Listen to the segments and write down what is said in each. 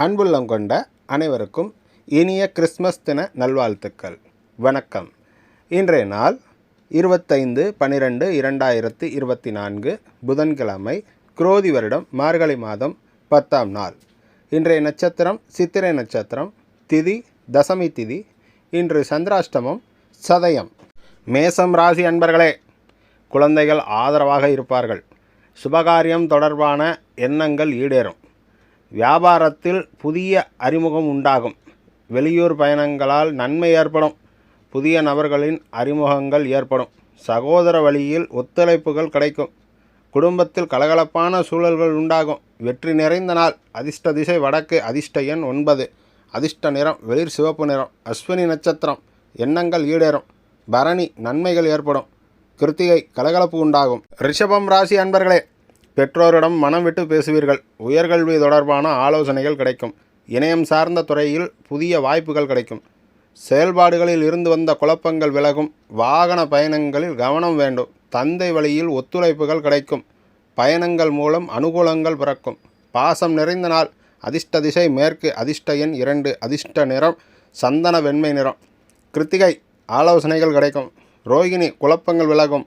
அன்புள்ளம் கொண்ட அனைவருக்கும் இனிய கிறிஸ்மஸ் தின நல்வாழ்த்துக்கள். வணக்கம். இன்றைய நாள் இருபத்தைந்து பனிரெண்டு இரண்டாயிரத்து இருபத்தி நான்கு புதன்கிழமை குரோதி வருடம் மார்கழி மாதம் பத்தாம் நாள். இன்றைய நட்சத்திரம் சித்திரை நட்சத்திரம் திதி தசமி திதி இன்று சந்திராஷ்டமம் சதயம். மேசம் ராசி அன்பர்களே குழந்தைகள் ஆதரவாக இருப்பார்கள். சுபகாரியம் தொடர்பான எண்ணங்கள் ஈடேறும். வியாபாரத்தில் புதிய அறிமுகம் உண்டாகும். வெளியூர் பயணங்களால் நன்மை ஏற்படும். புதிய நபர்களின் அறிமுகங்கள் ஏற்படும். சகோதர வழியில் ஒத்துழைப்புகள் கிடைக்கும். குடும்பத்தில் கலகலப்பான சூழல்கள் உண்டாகும். வெற்றி நிறைந்த நாள். அதிர்ஷ்ட திசை வடக்கு அதிர்ஷ்ட எண் ஒன்பது. அதிர்ஷ்ட நிறம் வெளிர் சிவப்பு நிறம். அஸ்வினி நட்சத்திரம். எண்ணங்கள் ஈடேறும். பரணி நன்மைகள் ஏற்படும். கிருத்திகை கலகலப்பு உண்டாகும். ரிஷபம் ராசி அன்பர்களே பெற்றோரிடம் மனம் விட்டு பேசுவீர்கள். உயர்கல்வி தொடர்பான ஆலோசனைகள் கிடைக்கும். இணையம் சார்ந்த துறையில் புதிய வாய்ப்புகள் கிடைக்கும். செயல்பாடுகளில் இருந்து வந்த குழப்பங்கள் விலகும். வாகன பயணங்களில் கவனம் வேண்டும். தந்தை வழியில் ஒத்துழைப்புகள் கிடைக்கும். பயணங்கள் மூலம் அனுகூலங்கள் பிறக்கும். பாசம் நிறைந்த நாள். அதிர்ஷ்ட திசை மேற்கு. அதிர்ஷ்ட எண் இரண்டு. அதிர்ஷ்ட நிறம். சந்தன வெண்மை நிறம். கிருத்திகை ஆலோசனைகள் கிடைக்கும். ரோகிணி குழப்பங்கள் விலகும்.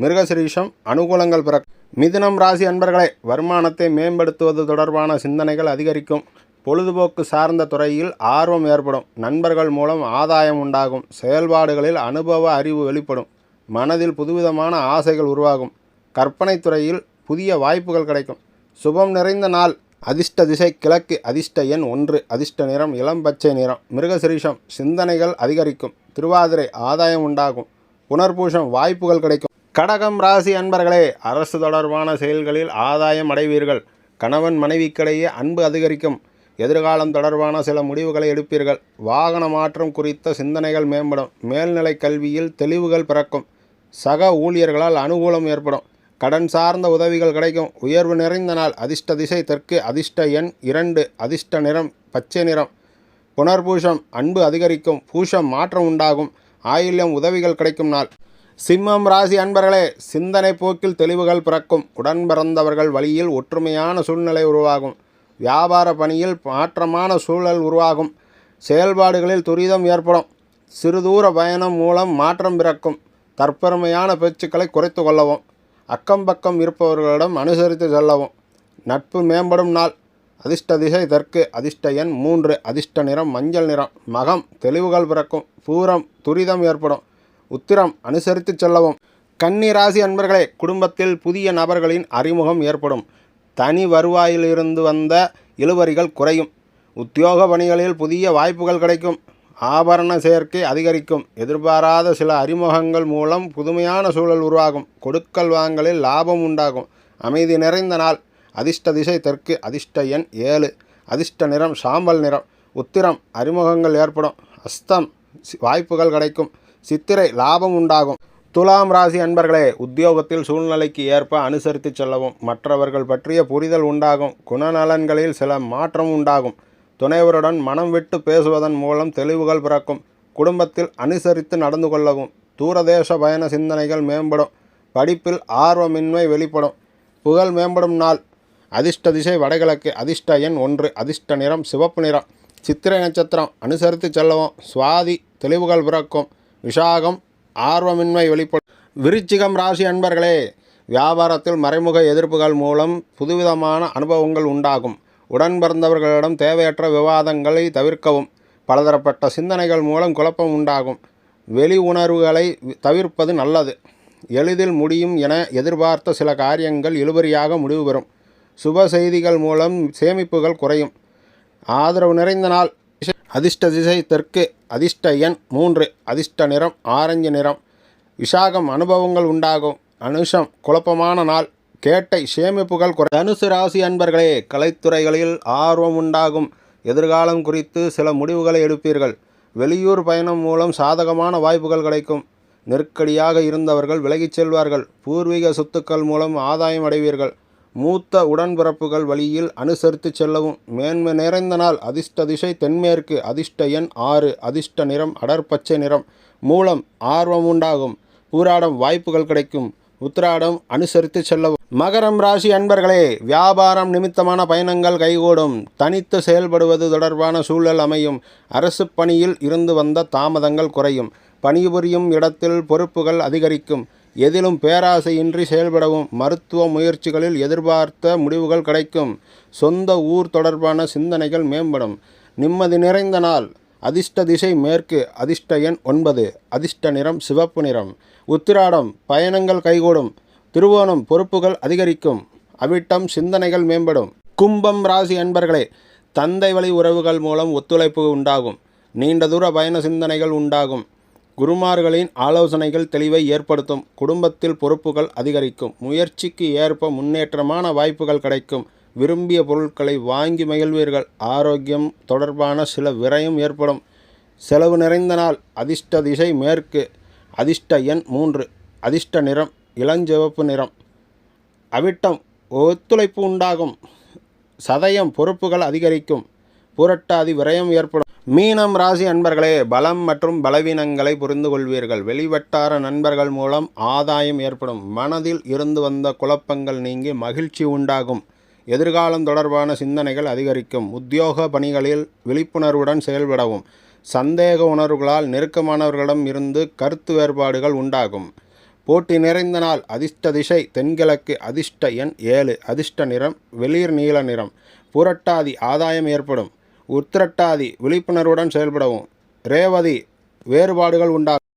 மிருகசிரீஷம் அனுகூலங்கள் பிறக்கும். மிதுனம் ராசி அன்பர்களே வருமானத்தை மேம்படுத்துவது தொடர்பான சிந்தனைகள் அதிகரிக்கும். பொழுதுபோக்கு சார்ந்த துறையில் ஆர்வம் ஏற்படும். நண்பர்கள் மூலம் ஆதாயம் உண்டாகும். செயல்பாடுகளில் அனுபவ அறிவு வெளிப்படும். மனதில் புதுவிதமான ஆசைகள் உருவாகும். கற்பனை துறையில் புதிய வாய்ப்புகள் கிடைக்கும். சுபம் நிறைந்த நாள் அதிர்ஷ்ட திசை கிழக்கு அதிர்ஷ்ட எண் ஒன்று அதிர்ஷ்ட நிறம் இளம் பச்சை நிறம் மிருகசிரீஷம் சிந்தனைகள் அதிகரிக்கும். திருவாதிரை ஆதாயம் உண்டாகும். புனர்பூஷம் வாய்ப்புகள் கிடைக்கும். கடகம் ராசி அன்பர்களே அரசு தொடர்பான செயல்களில் ஆதாயம் அடைவீர்கள். கணவன் மனைவிக்கிடையே அன்பு அதிகரிக்கும். எதிர்காலம் தொடர்பான சில முடிவுகளை எடுப்பீர்கள். வாகன மாற்றம் குறித்த சிந்தனைகள் மேம்படும். மேல்நிலை கல்வியில் தெளிவுகள் பிறக்கும். சக ஊழியர்களால் அனுகூலம் ஏற்படும். கடன் சார்ந்த உதவிகள் கிடைக்கும். உயர்வு நிறைந்த நாள் அதிர்ஷ்ட திசை தெற்கு அதிர்ஷ்ட எண் இரண்டு அதிர்ஷ்ட நிறம் பச்சை நிறம். புனர்பூஷம் அன்பு அதிகரிக்கும். பூஷம் மாற்றம் உண்டாகும். ஆயில்யம் உதவிகள் கிடைக்கும் நாள். சிம்மம் ராசி அன்பர்களே சிந்தனை போக்கில் தெளிவுகள் பிறக்கும். உடன் பிறந்தவர்கள் வழியில் ஒற்றுமையான சூழ்நிலை உருவாகும். வியாபார பணியில் மாற்றமான சூழல் உருவாகும். செயல்பாடுகளில் துரிதம் ஏற்படும். சிறுதூர பயணம் மூலம் மாற்றம் பிறக்கும். தற்பெருமையான பேச்சுக்களை குறைத்து கொள்ளவும் அக்கம் பக்கம் இருப்பவர்களிடம் அனுசரித்து செல்லவும். நட்பு மேம்படும் நாள். அதிர்ஷ்ட திசை தெற்கு அதிர்ஷ்ட எண் மூன்று அதிர்ஷ்ட நிறம் மஞ்சள் நிறம். மகம் தெளிவுகள் பிறக்கும். பூரம் துரிதம் ஏற்படும். உத்திரம் அனுசரித்து செல்லவும். கன்னி ராசி அன்பர்களே குடும்பத்தில் புதிய நபர்களின் அறிமுகம் ஏற்படும். தனி வருவாயிலிருந்து வந்த இழுவரிகள் குறையும். உத்தியோக பணிகளில் புதிய வாய்ப்புகள் கிடைக்கும். ஆபரண சேர்க்கை அதிகரிக்கும். எதிர்பாராத சில அறிமுகங்கள் மூலம் புதுமையான சூழல் உருவாகும். கொடுக்கல் வாங்கலில் லாபம் உண்டாகும். அமைதி நிறைந்த நாள். அதிர்ஷ்ட திசை தெற்கு அதிர்ஷ்ட எண் ஏழு. அதிர்ஷ்ட நிறம் சாம்பல் நிறம். உத்திரம் அறிமுகங்கள் ஏற்படும். அஸ்தம் வாய்ப்புகள் கிடைக்கும். சித்திரை லாபம் உண்டாகும். துலாம் ராசி அன்பர்களே உத்தியோகத்தில் சூழ்நிலைக்கு ஏற்ப அனுசரித்து செல்லவும். மற்றவர்கள் பற்றிய புரிதல் உண்டாகும். குணநலன்களில் சில மாற்றம் உண்டாகும். துணைவருடன் மனம் விட்டு பேசுவதன் மூலம் தெளிவுகள் பிறக்கும். குடும்பத்தில் அனுசரித்து நடந்து கொள்ளவும். தூரதேச பயண சிந்தனைகள் மேம்படும். படிப்பில் ஆர்வமின்மை வெளிப்படும். புகழ் மேம்படும் நாள். அதிர்ஷ்ட திசை வடகிழக்கு அதிர்ஷ்ட எண் ஒன்று அதிர்ஷ்ட நிறம் சிவப்பு நிறம். சித்திரை நட்சத்திரம் அனுசரித்து செல்லவும். சுவாதி தெளிவுகள் பிறக்கும். விஷாகம் ஆர்வமின்மை வெளிப்படும் விருச்சிகம் ராசி அன்பர்களே வியாபாரத்தில் மறைமுக எதிர்ப்புகள் மூலம் புதுவிதமான அனுபவங்கள் உண்டாகும். உடன் பிறந்தவர்களிடம் தேவையற்ற விவாதங்களை தவிர்க்கவும் பலதரப்பட்ட சிந்தனைகள் மூலம் குழப்பம் உண்டாகும். வெளி உணர்வுகளை தவிர்ப்பது நல்லது. எளிதில் முடியும் என எதிர்பார்த்த சில காரியங்கள் இழுபறியாக முடிவு பெறும் சுப செய்திகள் மூலம் சேமிப்புகள் குறையும். ஆதரவு நிறைந்த நாள் அதிர்ஷ்ட திசை தெற்கு அதிர்ஷ்ட எண் மூன்று அதிர்ஷ்ட நிறம் ஆரஞ்சு நிறம். விசாகம் அனுபவங்கள் உண்டாகும். அனுஷம் குழப்பமான நாள். கேட்டை சேமிப்புகள் குறை. தனுசு ராசி அன்பர்களே கலைத்துறைகளில் ஆர்வம் உண்டாகும். எதிர்காலம் குறித்து சில முடிவுகளை எடுப்பீர்கள். வெளியூர் பயணம் மூலம் சாதகமான வாய்ப்புகள் கிடைக்கும். நெருக்கடியாக இருந்தவர்கள் விலகிச் செல்வார்கள். பூர்வீக சொத்துக்கள் மூலம் ஆதாயம் அடைவீர்கள். மூத்த உடன்பிறப்புகள் வழியில் அனுசரித்து செல்லவும். மேன்மை நிறைந்த நாள் அதிர்ஷ்ட திசை தென்மேற்கு அதிர்ஷ்ட எண் ஆறு அதிர்ஷ்ட நிறம் அடர்பச்சை நிறம். மூலம் ஆர்வம் உண்டாகும். பூராடம் வாய்ப்புகள் கிடைக்கும். உத்திராடம் அனுசரித்து செல்லவும். மகரம் ராசி அன்பர்களே வியாபாரம் நிமித்தமான பயணங்கள் கைகூடும். தனித்து செயல்படுவது தொடர்பான சூழல் அமையும். அரசு பணியில் இருந்து வந்த தாமதங்கள் குறையும். பணிபுரியும் இடத்தில் பொறுப்புகள் அதிகரிக்கும். எதிலும் பேராசையின்றி செயல்படவும் மருத்துவ முயற்சிகளில் எதிர்பார்த்த முடிவுகள் கிடைக்கும். சொந்த ஊர் தொடர்பான சிந்தனைகள் மேம்படும். நிம்மதி நிறைந்த நாள். அதிர்ஷ்ட திசை மேற்கு. அதிர்ஷ்ட எண் ஒன்பது. அதிர்ஷ்ட நிறம் சிவப்பு நிறம். உத்திராடம். பயணங்கள் கைகூடும். திருவோணம். பொறுப்புகள் அதிகரிக்கும். அவிட்டம் சிந்தனைகள் மேம்படும். கும்பம் ராசி அன்பர்களே தந்தை வழி உறவுகள் மூலம் ஒத்துழைப்பு உண்டாகும். நீண்ட தூர பயண சிந்தனைகள் உண்டாகும். குருமார்களின் ஆலோசனைகள் தெளிவை ஏற்படுத்தும். குடும்பத்தில் பொறுப்புகள் அதிகரிக்கும். முயற்சிக்கு ஏற்ப முன்னேற்றமான வாய்ப்புகள் கிடைக்கும். விரும்பிய பொருட்களை வாங்கி மகிழ்வீர்கள். ஆரோக்கியம் தொடர்பான சில விரயம் ஏற்படும். செலவு நிறைந்த நாள். அதிர்ஷ்ட திசை மேற்கு. அதிர்ஷ்ட எண் மூன்று. அதிர்ஷ்ட நிறம். இளஞ்சிவப்பு நிறம். அவிட்டம் ஒத்துழைப்பு உண்டாகும். சதயம் பொறுப்புகள் அதிகரிக்கும். புரட்டாதி விரயம் ஏற்படும். மீனம் ராசி அன்பர்களே பலம் மற்றும் பலவீனங்களை புரிந்து கொள்வீர்கள். வெளிவட்டார நண்பர்கள் மூலம் ஆதாயம் ஏற்படும். மனதில் இருந்து வந்த குழப்பங்கள் நீங்கி மகிழ்ச்சி உண்டாகும். எதிர்காலம் தொடர்பான சிந்தனைகள் அதிகரிக்கும். உத்தியோக பணிகளில் விழிப்புணர்வுடன் செயல்படவும். சந்தேக உணர்வுகளால் நெருக்கமானவர்களிடம் இருந்து கருத்து வேறுபாடுகள் உண்டாகும். போட்டி நிறைந்த நாள் அதிர்ஷ்ட திசை தென்கிழக்கு அதிர்ஷ்ட எண் ஏழு அதிர்ஷ்ட நிறம் வெளிர் நீல நிறம். புரட்டாதி ஆதாயம் ஏற்படும். உத்திரட்டாதி விழிப்புணர்வுடன் செயல்படவும். ரேவதி வேறுபாடுகள் உண்டாகும்